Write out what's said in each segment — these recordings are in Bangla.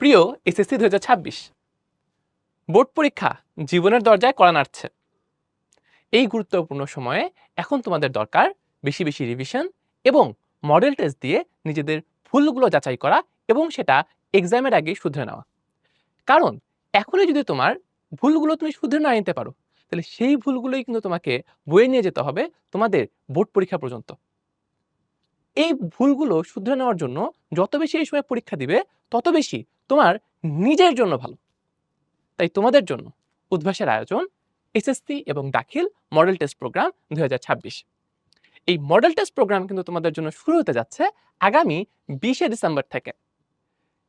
প্রিয় এসএসসি দু হাজার ছাব্বিশ। বোর্ড পরীক্ষা জীবনের দরজায় কড়া নাড়ছে। এই গুরুত্বপূর্ণ সময়ে এখন তোমাদের দরকার বেশি বেশি রিভিশন এবং মডেল টেস্ট দিয়ে নিজেদের ভুলগুলো যাচাই করা এবং সেটা এক্সামের আগে শুধরে নেওয়া। কারণ এখনই যদি তোমার ভুলগুলো তুমি শুধরে না নিতে পারো, তাহলে সেই ভুলগুলোই কিন্তু তোমাকে বয়ে নিয়ে যেতে হবে তোমাদের বোর্ড পরীক্ষা পর্যন্ত। এই ভুলগুলো শুধরে নেওয়ার জন্য যত বেশি এই সময় পরীক্ষা দিবে, তত বেশি তোমার নিজের জন্য ভালো। তাই তোমাদের জন্য উদ্ভাসের আয়োজন, এসএসসি এবং দাখিল মডেল টেস্ট প্রোগ্রাম দু হাজার ছাব্বিশ। এই মডেল টেস্ট প্রোগ্রাম কিন্তু তোমাদের জন্য শুরু হতে যাচ্ছে আগামী বিশে ডিসেম্বর থেকে।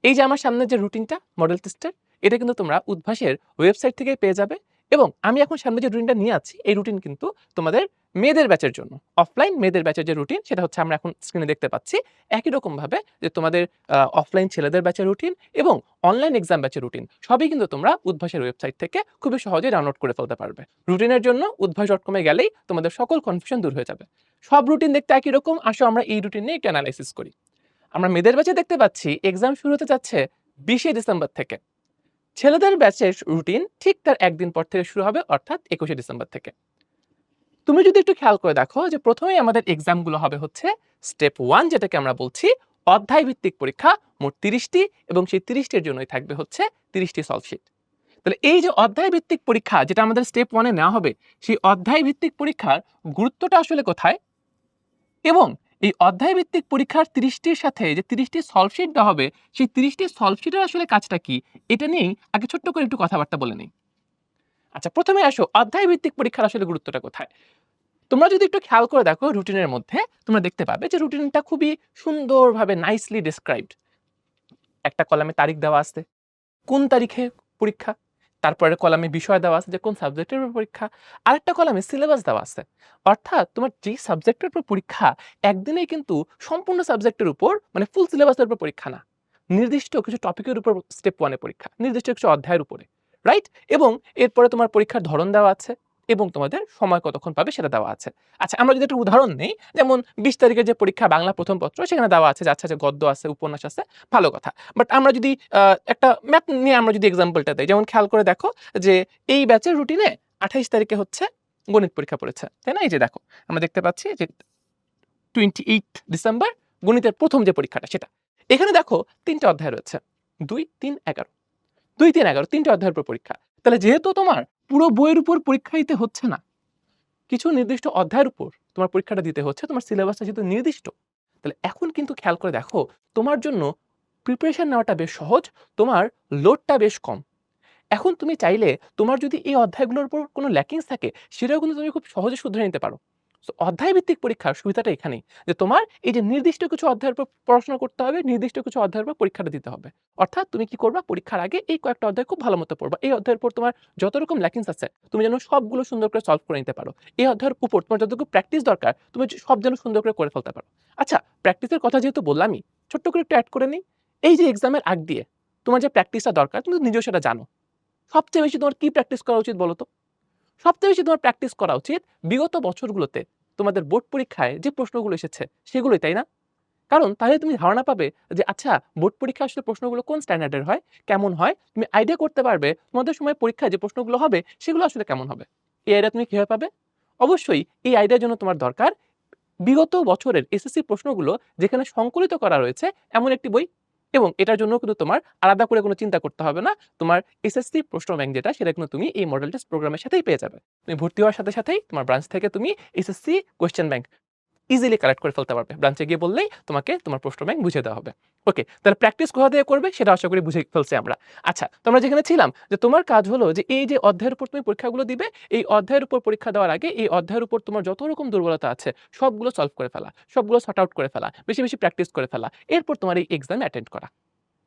এই যে আমার সামনে যে রুটিনটা মডেল টেস্টের এটা কিন্তু তোমরা উদ্ভাসের ওয়েবসাইট থেকে পেয়ে যাবে এবং আমি এখন সামনে যে রুটিনটা নিয়ে আছি, এই রুটিন কিন্তু তোমাদের মেয়েদের ব্যাচের জন্য। অফলাইন মেয়েদের ব্যাচের যে রুটিন সেটা হচ্ছে আমরা এখন স্ক্রিনে দেখতে পাচ্ছি একই রকম ভাবে যে তোমাদের অফলাইন ছেলেদের ব্যাচের রুটিন এবং অনলাইন এক্সাম ব্যাচের রুটিন সবই কিন্তু তোমরা উদ্ভাসের ওয়েবসাইট থেকে খুবই সহজে ডাউনলোড করে ফেলতে পারবে। রুটিনের জন্য উদ্ভাস ডট কমে গেলেই তোমাদের সকল কনফিউশন দূর হয়ে যাবে। সব রুটিন দেখতে একই রকম, আসো আমরা এই রুটিন নিয়ে একটু অ্যানালাইসিস করি। আমরা মেয়েদের ব্যাচে দেখতে পাচ্ছি এক্সাম শুরু হতে যাচ্ছে বিশে ডিসেম্বর থেকে। ছেলেদের ব্যাচের রুটিন ঠিক তার একদিন পর থেকে শুরু হবে, অর্থাৎ একুশে ডিসেম্বর থেকে। তুমি যদি একটু খেয়াল করে দেখো যে প্রথমেই আমাদের এক্সামগুলো হবে হচ্ছে স্টেপ ওয়ান যেটাকে আমরা বলছি অধ্যায় ভিত্তিক পরীক্ষা, মোট তিরিশটি এবং সেই তিরিশটির জন্যই থাকবে হচ্ছে তিরিশটি সলভশিট তাহলে এই যে অধ্যায় ভিত্তিক পরীক্ষা, যেটা আমাদের স্টেপ ওয়ানে নেওয়া হবে, সেই অধ্যায় ভিত্তিক পরীক্ষার গুরুত্বটা আসলে কোথায়? এবং এই অধ্যায় ভিত্তিক পরীক্ষার তিরিশটির সাথে যে তিরিশটি সলভশিট দেওয়া হবে, সেই তিরিশটি সলভশিটের আসলে কাজটা কি? এটা নিয়েই আগে ছোট্ট করে একটু কথাবার্তা বলে নিই। আচ্ছা প্রথমে আসো অধ্যায় ভিত্তিক পরীক্ষার আসলে গুরুত্বটা কোথায়? তোমরা যদি একটু খেয়াল করে দেখো রুটিনের মধ্যে, তোমরা দেখতে পাবে যে রুটিনটা খুবই সুন্দরভাবে নাইসলি ডিসক্রাইবড একটা কলামে তারিখ দেওয়া আছে, কোন তারিখে পরীক্ষা তারপরে কলামে বিষয় দেওয়া আছে যে কোন সাবজেক্টের উপর পরীক্ষা, আরেকটা কলামে সিলেবাস দেওয়া আছে। অর্থাৎ তোমার যে সাবজেক্টের উপর পরীক্ষা, একদিনেই কিন্তু সম্পূর্ণ সাবজেক্টের উপর মানে ফুল সিলেবাসের উপর পরীক্ষা না। নির্দিষ্ট কিছু টপিকের উপর স্টেপ ওয়ানে পরীক্ষা, নির্দিষ্ট কিছু অধ্যায়ের উপরে রাইট এবং এরপরে তোমার পরীক্ষার ধরন দেওয়া আছে। এবং তোমাদের সময় কতক্ষণ পাবে সেটা দেওয়া আছে। আচ্ছা আমরা যদি একটা উদাহরণ নেই, যেমন বিশ তারিখের যে পরীক্ষা, বাংলা প্রথম পত্র, সেখানে দেওয়া আছে, যাচ্ছে যে গদ্য আছে, উপন্যাস আছে, ভালো কথা। বাট আমরা যদি একটা ম্যাথ নিয়ে আমরা যদি এক্সাম্পলটা দিই, যেমন খেয়াল করে দেখো যে এই ব্যাচের রুটিনে আঠাইশ তারিখে হচ্ছে গণিত পরীক্ষা পড়েছে, তাই না? এই যে দেখো, আমরা দেখতে পাচ্ছি যে টোয়েন্টি এইট ডিসেম্বর গণিতের প্রথম যে পরীক্ষাটা, সেটা। এখানে দেখো তিনটা অধ্যায় রয়েছে, দুই, তিন, এগারো। দুই, তিন, এগারো, তিনটা অধ্যায়ের উপর পরীক্ষা। তাহলে যেহেতু তোমার পুরো বইয়ের উপর পরীক্ষা দিতে হচ্ছে না। কিছু নির্দিষ্ট অধ্যায়ের উপর তোমার পরীক্ষাটা দিতে হচ্ছে, তোমার সিলেবাসটা যেহেতু নির্দিষ্ট, তাহলে এখন কিন্তু খেয়াল করে দেখো, তোমার জন্য প্রিপারেশন নেওয়াটা বেশ সহজ, তোমার লোডটা বেশ কম। এখন তুমি চাইলে তোমার যদি এই অধ্যায়গুলোর উপর কোনো ল্যাকিংস থাকে, সেটাও কিন্তু তুমি খুব সহজে শুধরে নিতে পারো। অধ্যায় ভিত্তিক পরীক্ষার সুবিধাটা এখানেই। যে তোমার এই যে নির্দিষ্ট কিছু অধ্যায়ের উপর পড়াশোনা করতে হবে, নির্দিষ্ট কিছু অধ্যায়ের উপর পরীক্ষাটা দিতে হবে। অর্থাৎ তুমি কি করবা? পরীক্ষার আগে এই কয়েকটা অধ্যায় খুব ভালো মতো পড়বা। এই অধ্যায়ের উপর তোমার যত রকম ল্যাকিংস আছে, তুমি যেন সবগুলো সুন্দর করে সলভ করে নিতে পারো। এই অধ্যায়ের উপর তোমার যতটুকু প্র্যাকটিস দরকার, তুমি সব যেন সুন্দর করে করে ফেলতে পারো। আচ্ছা প্র্যাকটিসের কথা যেহেতু বললামই, ছোট্ট করে একটু অ্যাড করে নিই। এই যে এক্সামের আগ দিয়ে তোমার যে প্র্যাকটিসটা দরকার, তুমি নিজেও সেটা জানো। সবচেয়ে বেশি তোমার কি প্র্যাকটিস করা উচিত বলো তো? সবচেয়ে বেশি তোমার প্র্যাকটিস করা উচিত বিগত বছরগুলোতে তোমাদের বোর্ড পরীক্ষায় যে প্রশ্নগুলো এসেছে সেগুলোই, তাই না? কারণ তাহলে তুমি ধারণা পাবে যে আচ্ছা বোর্ড পরীক্ষা আসলে প্রশ্নগুলো কোন স্ট্যান্ডার্ডের হয়? কেমন হয়? তুমি আইডিয়া করতে পারবে তোমাদের সময় পরীক্ষায় যে প্রশ্নগুলো হবে সেগুলো আসলে কেমন হবে? এই আইডিয়া তুমি কীভাবে পাবে? অবশ্যই এই আইডিয়ার জন্য তোমার দরকার বিগত বছরের এসএসসি প্রশ্নগুলো যেখানে সংকলিত করা রয়েছে এমন একটি বই এবং এটার জন্য কিন্তু তোমার আলাদা করে কোনো চিন্তা করতে হবে না। তোমার এসএসসি প্রশ্ন ব্যাংক যেটা, সেটা কিন্তু তুমি এই মডেল টেস্ট প্রোগ্রামের সাথেই পেয়ে যাবে। তুমি ভর্তি হওয়ার সাথে সাথেই তোমার ব্রাঞ্চ থেকে তুমি SSC question bank easily collect করে ফেলতে পারবে। ব্রাঞ্চে গিয়ে বললেই তোমাকে তোমার প্রশ্ন ব্যাংক বুঝিয়ে দেওয়া হবে। ওকে তাহলে প্র্যাকটিস কোথা থেকে করবে সেটা আশা করি বুঝে ফেলছি আমরা। আচ্ছা তোমরা যেখানে ছিলাম, যে তোমার কাজ হলো যে এই যে অধ্যায়ের উপর তুমি পরীক্ষাগুলো দিবে, এই অধ্যায়ের উপর পরীক্ষা দেওয়ার আগে এই অধ্যায়ের উপর তোমার যত রকম দুর্বলতা আছে, সবগুলো সলভ করে ফেলা, সবগুলো সর্ট আউট করে ফেলা, বেশি বেশি প্র্যাকটিস করে ফেলা, এরপর তোমার এই এক্সাম অ্যাটেন্ড করা।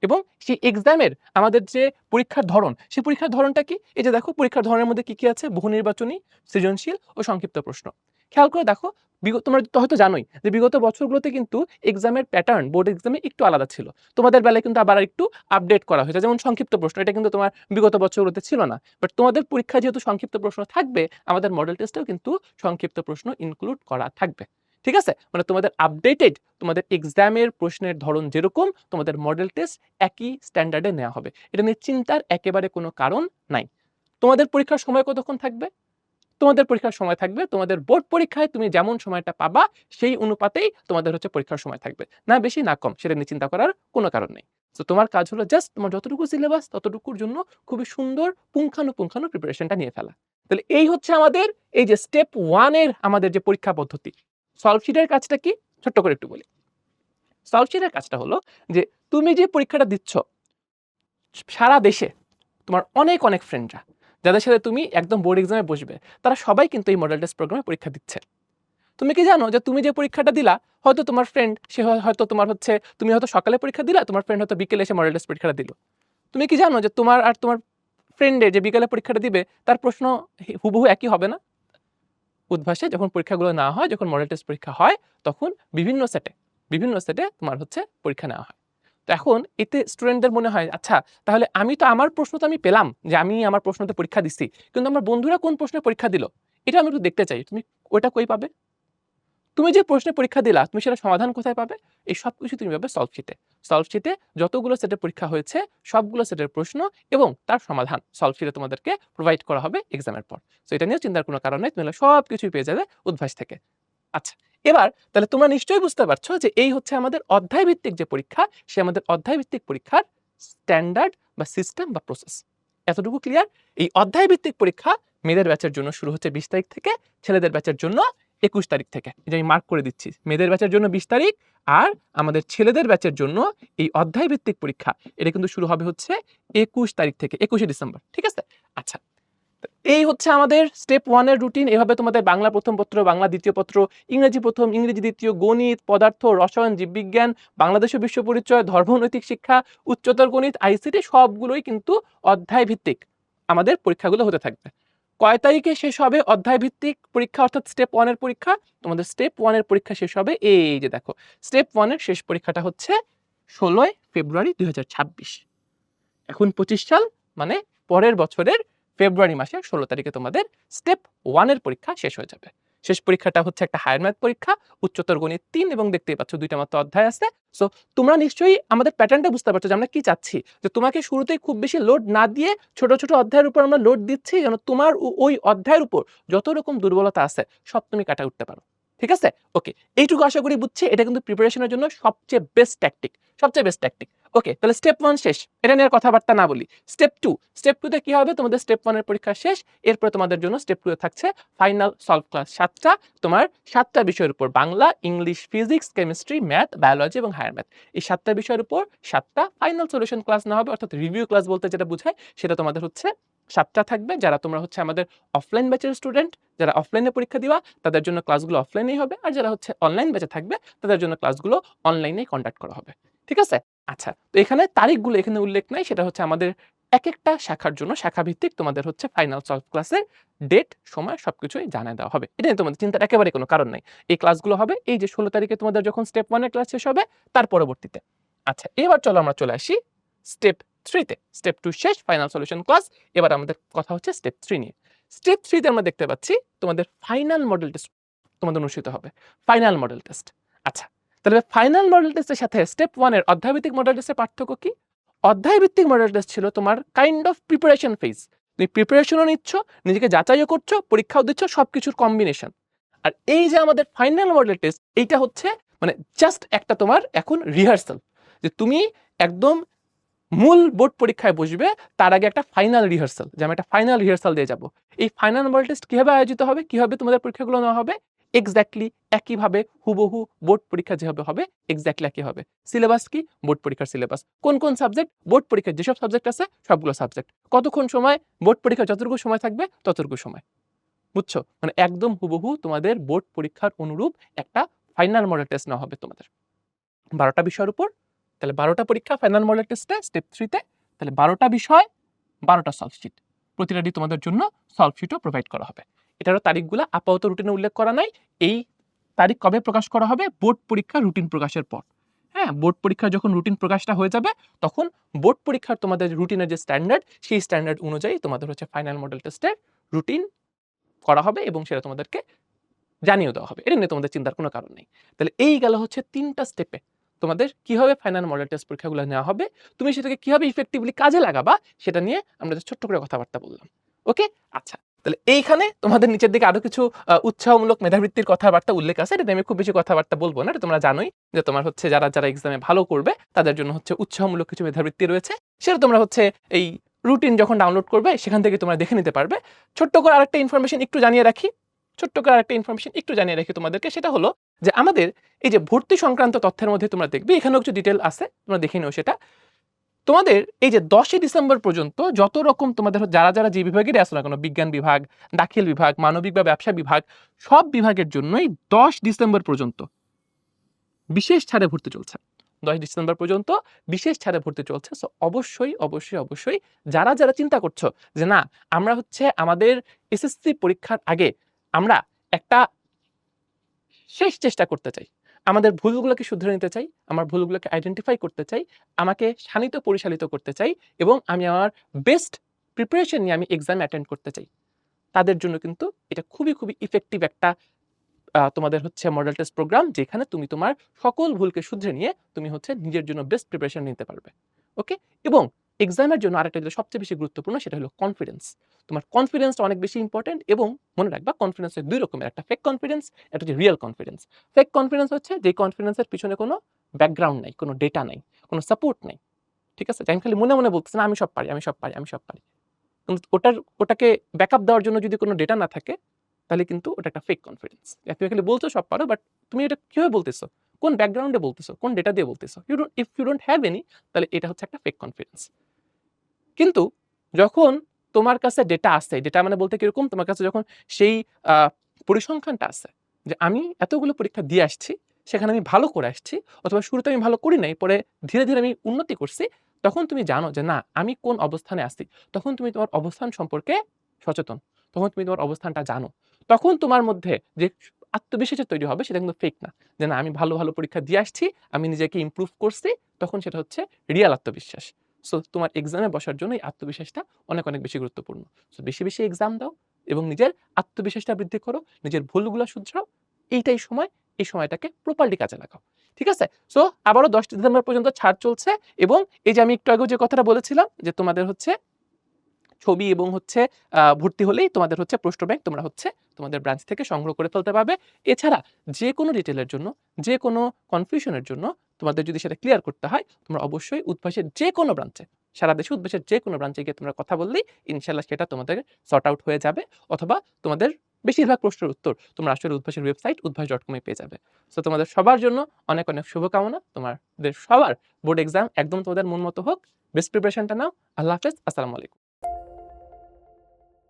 এবং সেই এক্সামের আমাদের যে পরীক্ষার ধরন, সেই পরীক্ষার ধরনটা কি? এই যে দেখো, পরীক্ষার ধরনের মধ্যে কি কি আছে? বহু নির্বাচনী, সৃজনশীল ও সংক্ষিপ্ত প্রশ্ন। খেয়াল করে দেখো বিগত তোমরা হয়তো জানোই যে বিগত বছরগুলোতে কিন্তু এক্সামের প্যাটার্ন বোর্ড এক্সামে একটু আলাদা ছিল। তোমাদের বেলায় কিন্তু আবার একটু আপডেট করা হয়েছে। যেমন সংক্ষিপ্ত প্রশ্ন, এটা কিন্তু তোমার বিগত বছরগুলোতে ছিল না। বাট তোমাদের পরীক্ষা যেহেতু সংক্ষিপ্ত প্রশ্ন থাকবে, আমাদের মডেল টেস্টেও কিন্তু সংক্ষিপ্ত প্রশ্ন ইনক্লুড করা থাকবে। ঠিক আছে? মানে তোমাদের আপডেটেড তোমাদের এক্সামের প্রশ্নের ধরন যেরকম, তোমাদের মডেল টেস্ট একই স্ট্যান্ডার্ডে নেওয়া হবে। এটা নিয়ে চিন্তার একেবারে কোনো কারণ নাই। তোমাদের পরীক্ষার সময় কতক্ষণ থাকবে? তোমাদের পরীক্ষার সময় থাকবে। তোমাদের বোর্ড পরীক্ষায় তুমি যেমন সময়টা পাবা, সেই অনুপাতেই তোমাদের হচ্ছে পরীক্ষার সময় থাকবে। না বেশি, না কম, সেটা নিয়ে চিন্তা করার কোনো কারণ নেই। তো তোমার কাজ হলো জাস্ট তোমার যতটুকু সিলেবাস ততটুকুর জন্য খুবই সুন্দর পুঙ্খানুপুঙ্খানু প্রিপারেশনটা নিয়ে ফেলা। তাহলে এই হচ্ছে আমাদের, এই যে স্টেপ ওয়ানের আমাদের যে পরীক্ষা পদ্ধতি। সলভশিটের কাজটা কি? ছোট্ট করে একটু বলি। সলভশিটের কাজটা হলো যে, তুমি যে পরীক্ষাটা দিচ্ছ, সারা দেশে তোমার অনেক অনেক ফ্রেন্ডরা যাদের সাথে তুমি একদম বোর্ড এক্সামে বসবে, তারা সবাই কিন্তু এই মডেল টেস্ট প্রোগ্রামে পরীক্ষা দিচ্ছে। তুমি কি জানো যে তুমি যে পরীক্ষাটা দিলা, হয়তো তোমার ফ্রেন্ড সে হয়তো তোমার হচ্ছে, তুমি হয়তো সকালে পরীক্ষা দিলা, তোমার ফ্রেন্ড হয়তো বিকেলে এসে মডেল টেস্ট পরীক্ষাটা দিল। তুমি কি জানো যে তোমার আর তোমার ফ্রেন্ডে যে বিকেলে পরীক্ষাটা দিবে, তার প্রশ্ন হুবহু একই হবে না? উদ্ভাসে যখন পরীক্ষাগুলো না হয়, যখন মডেল টেস্ট পরীক্ষা হয়, তখন বিভিন্ন সেটে বিভিন্ন সেটে তোমার হচ্ছে পরীক্ষা নেওয়া হয়। এখন এতে স্টুডেন্টদের মনে হয় আচ্ছা তাহলে আমি তো আমার প্রশ্ন তো আমি পেলাম যে আমি আমার প্রশ্নতে পরীক্ষা দিচ্ছি, কিন্তু আমার বন্ধুরা কোন প্রশ্নে পরীক্ষা দিল? এটা আমি একটু দেখতে চাই, তুমি ওটা কই পাবে? তুমি যে প্রশ্নে পরীক্ষা দিলা, তুমি সেটা সমাধান কোথায় পাবে? এই সব কিছু তুমি পাবে সলভ শিটে সলভ শিটে যতগুলো সেটের পরীক্ষা হয়েছে, সবগুলো সেটের প্রশ্ন এবং তার সমাধান সলভ শিটে তোমাদেরকে প্রোভাইড করা হবে এক্সামের পর। তো এটা নিয়ে চিন্তার কোনো কারণ নেই, তুমি সব কিছুই পেয়ে যাবে উদ্ভাস থেকে। আচ্ছা এবার তাহলে তোমরা নিশ্চয়ই বুঝতে পারছ যে এই হচ্ছে আমাদের অধ্যায় ভিত্তিক যে পরীক্ষা, সে আমাদের অধ্যায় ভিত্তিক পরীক্ষার স্ট্যান্ডার্ড বা সিস্টেম বা প্রসেস এতটুকু ক্লিয়ার এই অধ্যায় ভিত্তিক পরীক্ষা মেয়েদের ব্যাচের জন্য শুরু হচ্ছে বিশ তারিখ থেকে, ছেলেদের ব্যাচের জন্য একুশ তারিখ থেকে। এটা আমি মার্ক করে দিচ্ছি, মেয়েদের ব্যাচের জন্য বিশ তারিখ আর আমাদের ছেলেদের ব্যাচের জন্য এই অধ্যায় ভিত্তিক পরীক্ষা। এটা কিন্তু শুরু হবে হচ্ছে একুশ তারিখ থেকে, একুশে ডিসেম্বর, ঠিক আছে? আচ্ছা এই হচ্ছে আমাদের স্টেপ ওয়ানের রুটিন এভাবে তোমাদের বাংলা প্রথম পত্র, বাংলা দ্বিতীয় পত্র, ইংরেজি প্রথম, ইংরেজি দ্বিতীয়, গণিত, পদার্থ, রসায়ন, জীববিজ্ঞান, বাংলাদেশ বিশ্ব পরিচয় ধর্মনৈতিক শিক্ষা, উচ্চতর গণিত আইসিটি সবগুলোই কিন্তু অধ্যায় ভিত্তিক আমাদের পরীক্ষাগুলো হতে থাকবে। কয় তারিখে শেষ হবে অধ্যায় ভিত্তিক পরীক্ষা অর্থাৎ স্টেপ ওয়ানের পরীক্ষা? তোমাদের স্টেপ ওয়ানের পরীক্ষা শেষ হবে এই যে দেখো স্টেপ ওয়ানের শেষ পরীক্ষাটা হচ্ছে ষোলোই ফেব্রুয়ারি দুই হাজার ছাব্বিশ। এখন পঁচিশ সাল মানে পরের বছরের ফেব্রুয়ারি মাসে ষোলো তারিখে তোমাদের স্টেপ ওয়ানের পরীক্ষা শেষ হয়ে যাবে। শেষ পরীক্ষাটা হচ্ছে একটা হায়ার ম্যাথ পরীক্ষা, উচ্চতর গণিত তিন এবং দেখতেই পাচ্ছ দুইটা মাত্র অধ্যায় আছে। সো তোমরা নিশ্চয়ই আমাদের প্যাটার্নটা বুঝতে পারছ যে আমরা কি চাচ্ছি? যে তোমাকে শুরুতেই খুব বেশি লোড না দিয়ে ছোট ছোট অধ্যায়ের উপর আমরা লোড দিচ্ছি যেন তোমার ওই অধ্যায়ের উপর যত রকম দুর্বলতা আছে সব তুমি কাটা উঠতে পারো। ঠিক আছে? ওকে এইটুকু আশা করি বুঝছি। এটা কিন্তু প্রিপারেশনের জন্য সবচেয়ে বেস্ট ট্যাকটিক সবচেয়ে বেস্ট ট্যাকটিক ওকে তাহলে স্টেপ ওয়ান শেষ। এটা নিয়ে কথাবার্তা না বলি। স্টেপ টু স্টেপ টুতে কি হবে? তোমাদের স্টেপ ওয়ানের পরীক্ষা শেষ। এরপরে তোমাদের জন্য স্টেপ টুতে থাকছে ফাইনাল সলভ ক্লাস সাতটা, তোমার সাতটা বিষয়ের উপর Bangla English physics chemistry math biology এবং হায়ার ম্যাথ এই সাতটা বিষয়ের উপর সাতটা ফাইনাল সলিউশন ক্লাস না হবে, অর্থাৎ রিভিউ ক্লাস বলতে যেটা বোঝায়, সেটা তোমাদের হচ্ছে সাতটা থাকবে। যারা তোমরা হচ্ছে আমাদের অফলাইন ব্যাচের স্টুডেন্ট যারা অফলাইনে পরীক্ষা দিবা, তাদের জন্য ক্লাসগুলো অফলাইনেই হবে। আর যারা হচ্ছে অনলাইন ব্যাচে থাকবে, তাদের জন্য ক্লাসগুলো অনলাইনেই কন্ডাক্ট করা হবে। ঠিক আছে? আচ্ছা তো এখানে তারিখগুলো এখানে উল্লেখ নাই, সেটা হচ্ছে আমাদের এক একটা শাখার জন্য শাখা ভিত্তিক তোমাদের হচ্ছে ফাইনাল সলভ ক্লাসের ডেট সময়, সবকিছুই জানিয়ে দেওয়া হবে। এটা নিয়ে তোমাদের চিন্তার একেবারে কোনো কারণ নেই। এই ক্লাসগুলো হবে, এই যে ষোলো তারিখে তোমাদের যখন স্টেপ ওয়ানের ক্লাস শেষ হবে, তার পরবর্তীতে। আচ্ছা এবার চলো আমরা চলে আসি স্টেপ থ্রিতে স্টেপ টু শেষ ফাইনাল সলিউশন ক্লাস এবার আমাদের কথা হচ্ছে স্টেপ থ্রি নিয়ে। স্টেপ থ্রিতে আমরা দেখতে পাচ্ছি তোমাদের ফাইনাল মডেল টেস্ট তোমাদের অনুষ্ঠিত হবে। ফাইনাল মডেল টেস্ট আচ্ছা তাহলে ফাইনাল মডেল টেস্টের সাথে স্টেপ ওয়ানের অধ্যায়ভিত্তিক মডেল টেস্টের পার্থক্য কি? অধ্যায়ভিত্তিক মডেল টেস্ট ছিল তোমার কাইন্ড অফ প্রিপারেশন ফেজ তুমি প্রিপারেশনও নিচ্ছ, নিজেকে যাচাইও করছ, পরীক্ষাও দিচ্ছ সব কিছুর কম্বিনেশন আর এই যে আমাদের ফাইনাল মডেল টেস্ট এইটা হচ্ছে মানে জাস্ট একটা তোমার এখন রিহার্সাল যে তুমি একদম মূল বোর্ড পরীক্ষায় বসবে, তার আগে একটা ফাইনাল রিহার্সাল যে আমি একটা ফাইনাল রিহার্সাল দিয়ে যাব। এই ফাইনাল মডেল টেস্ট কীভাবে আয়োজিত হবে, কীভাবে তোমাদের পরীক্ষাগুলো নেওয়া হবে এক্স্যাক্টলি একইভাবে হুবহু বোর্ড পরীক্ষা যেভাবে হবে এক্স্যাক্টলি একই হবে। সিলেবাস কি? বোর্ড পরীক্ষার সিলেবাস কোন কোন সাবজেক্ট বোর্ড পরীক্ষার যেসব সাবজেক্ট আছে, সবগুলো সাবজেক্ট কতক্ষণ সময়? বোর্ড পরীক্ষা যতটুকু সময় থাকবে, ততটুকু সময়। বুঝছ? মানে একদম হুবহু তোমাদের বোর্ড পরীক্ষার অনুরূপ একটা ফাইনাল মডেল টেস্ট নেওয়া হবে তোমাদের। বারোটা বিষয়ের উপর, তাহলে বারোটা পরীক্ষা ফাইনাল মডেল টেস্টে স্টেপ থ্রিতে তাহলে বারোটা বিষয়, বারোটা সলভ প্রতিটা তোমাদের জন্য সলভ প্রোভাইড করা হবে। এটারও তারিখগুলো আপাতত রুটিনে উল্লেখ করা নাই। এই তারিখ কবে প্রকাশ করা হবে? বোর্ড পরীক্ষা রুটিন প্রকাশের পর। হ্যাঁ বোর্ড পরীক্ষা যখন রুটিন প্রকাশটা হয়ে যাবে, তখন বোর্ড পরীক্ষার তোমাদের রুটিনের যে স্ট্যান্ডার্ড সেই স্ট্যান্ডার্ড অনুযায়ী তোমাদের হচ্ছে ফাইনাল মডেল টেস্টের রুটিন করা হবে এবং সেটা তোমাদেরকে জানিয়ে দেওয়া হবে। এটা নিয়ে তোমাদের চিন্তার কোনো কারণ নেই। তাহলে এই গেল হচ্ছে তিনটা স্টেপে তোমাদের কীভাবে ফাইনাল মডেল টেস্ট পরীক্ষাগুলো নেওয়া হবে, তুমি সেটাকে কীভাবে ইফেক্টিভলি কাজে লাগাবা, সেটা নিয়ে আমরা ছোট্ট করে কথাবার্তা বললাম। ওকে আচ্ছা। তাহলে এইখানে তোমাদের নিচের দিকে আরও কিছু উৎসাহমূলক মেধাবৃত্তির কথাবার্তা উল্লেখ আছে। এটা আমি খুব বেশি কথাবার্তা বলব না তোমরা জানোই যে তোমার হচ্ছে যারা যারা এক্সামে ভালো করবে, তাদের জন্য হচ্ছে উৎসাহমূলক কিছু মেধাবৃত্তি রয়েছে। সেটা তোমরা হচ্ছে এই রুটিন যখন ডাউনলোড করবে, সেখান থেকে তোমরা দেখে নিতে পারবে। ছোট্ট করে আরেকটা ইনফরমেশন একটু জানিয়ে রাখি, ছোট্ট করে আরেকটা ইনফরমেশন একটু জানিয়ে রাখি তোমাদেরকে, সেটা হলো যে আমাদের এই যে ভর্তি সংক্রান্ত তথ্যের মধ্যে তোমরা দেখবে, এখানেও কিছু ডিটেল আছে, তোমরা দেখে নিও সেটা। তোমাদের এই যে দশই ডিসেম্বর পর্যন্ত যত রকম তোমাদের যারা যারা যে বিভাগেরই আসো না কোনো, বিজ্ঞান বিভাগ, দাখিল বিভাগ, মানবিক বা ব্যবসা বিভাগ, সব বিভাগের জন্যই দশ ডিসেম্বর পর্যন্ত বিশেষ ছাড়ে ভর্তি চলছে। দশ ডিসেম্বর পর্যন্ত বিশেষ ছাড়ে ভর্তি চলছে। সো অবশ্যই অবশ্যই অবশ্যই যারা যারা চিন্তা করছ যে না, আমরা হচ্ছে আমাদের এসএসসি পরীক্ষার আগে আমরা একটা শেষ চেষ্টা করতে চাই। আমাদের ভুলগুলোকে শুধরে নিতে চাই, আমার ভুলগুলোকে আইডেন্টিফাই করতে চাই, আমাকে শানিত পরিচালিত করতে চাই এবং আমি আমার বেস্ট প্রিপারেশন নিয়ে আমি এক্সাম অ্যাটেন্ড করতে চাই। তাদের জন্য কিন্তু এটা খুবই খুবই ইফেক্টিভ একটা তোমাদের হচ্ছে মডেল টেস্ট প্রোগ্রাম যেখানে তুমি তোমার সকল ভুলকে শুধরে নিয়ে তুমি হচ্ছে নিজের জন্য বেস্ট প্রিপারেশন নিতে পারবে। ওকে এবং এক্সামের জন্য আরেকটা যেটা সবচেয়ে বেশি গুরুত্বপূর্ণ সেটা হলো কনফিডেন্স তোমার কনফিডেন্সটা অনেক বেশি ইম্পর্টেন্ট এবং মনে রাখবা কনফিডেন্সের দুই রকমের, একটা ফেক কনফিডেন্স একটা হচ্ছে রিয়েল কনফিডেন্স ফেক কনফিডেন্স হচ্ছে যে কনফিডেন্সের পিছনে কোনো ব্যাকগ্রাউন্ড নাই, কোনো ডেটা নাই, কোনো সাপোর্ট নেই। ঠিক আছে? আমি খালি মনে মনে বলতেছি না, আমি সব পারি, আমি সব পারি, আমি সব পারি। কিন্তু ওটার, ওটাকে ব্যাকআপ দেওয়ার জন্য যদি কোনো ডেটা না থাকে, তাহলে কিন্তু ওটা একটা ফেক কনফিডেন্স তুমি খালি বলছো সব পারো বাট তুমি এটা কীভাবে বলতেছো? কোন ব্যাকগ্রাউন্ডে বলতেছো? কোন ডেটা দিয়ে বলতেছো? You don't if you don't have any তাহলে এটা হচ্ছে একটা ফেক কনফিডেন্স কিন্তু যখন তোমার কাছে ডেটা আসছে ডেটা মানে বলতে কীরকম? তোমার কাছে যখন সেই পরিসংখ্যানটা আছে যে আমি এতগুলো পরীক্ষা দিয়ে আসছি, সেখানে আমি ভালো করে আসছি, অথবা শুরুতে আমি ভালো করি নাই, পরে ধীরে ধীরে আমি উন্নতি করছি, তখন তুমি জানো যে না, আমি কোন অবস্থানে আছি। তখন তুমি তোমার অবস্থান সম্পর্কে সচেতন। তখন তুমি তোমার অবস্থানটা জানো। তখন তোমার মধ্যে যে আত্মবিশ্বাসের তৈরি হবে, সেটা কিন্তু ফেক না। যে না, আমি ভালো ভালো পরীক্ষা দিয়ে আসছি, আমি নিজেকে ইমপ্রুভ করছি, তখন সেটা হচ্ছে রিয়াল আত্মবিশ্বাস। সো তোমার এক্সামে বসার জন্য এই আত্মবিশ্বাসটা অনেক অনেক বেশি গুরুত্বপূর্ণ। সো বেশি বেশি এক্সাম দাও এবং নিজের আত্মবিশ্বাসটা বৃদ্ধি করো, নিজের ভুলগুলো শুধরাও, এইটাই সময়, এই সময়টাকে প্রপারলি কাজে লাগাও। ঠিক আছে? সো আবারও দশ ডিসেম্বর পর্যন্ত ছাড় চলছে এবং এই যে আমি একটু আগেও যে কথাটা বলেছিলাম যে তোমাদের হচ্ছে ছবি এবং হচ্ছে ভর্তি হলেই তোমাদের হচ্ছে প্রশ্ন ব্যাংক তোমরা হচ্ছে তোমাদের ব্রাঞ্চ থেকে সংগ্রহ করে ফেলতে পারবে। এছাড়া যে কোনো ডিটেলের জন্য যে কোনো কনফিউশনের জন্য তোমাদের যদি সেটা ক্লিয়ার করতে হয়, তোমরা অবশ্যই উদ্ভাসের যে কোনো ব্রাঞ্চে সারা দেশে উদ্ভাসের যে কোনো ব্রাঞ্চে গিয়ে তোমরা কথা বললেই ইনশাল্লাহ সেটা তোমাদের সর্ট আউট হয়ে যাবে অথবা তোমাদের বেশিরভাগ প্রশ্নের উত্তর তোমরা আসলে উদ্ভাসের ওয়েবসাইট উদ্ভাস ডট কমে পেয়ে যাবে। সো তোমাদের সবার জন্য অনেক অনেক শুভকামনা। তোমাদের সবার বোর্ড এক্সাম একদম তোমাদের মন মতো হোক। বেস্ট প্রিপারেশনটা নাও। আল্লাহ হাফেজ। আসসালামু আলাইকুম।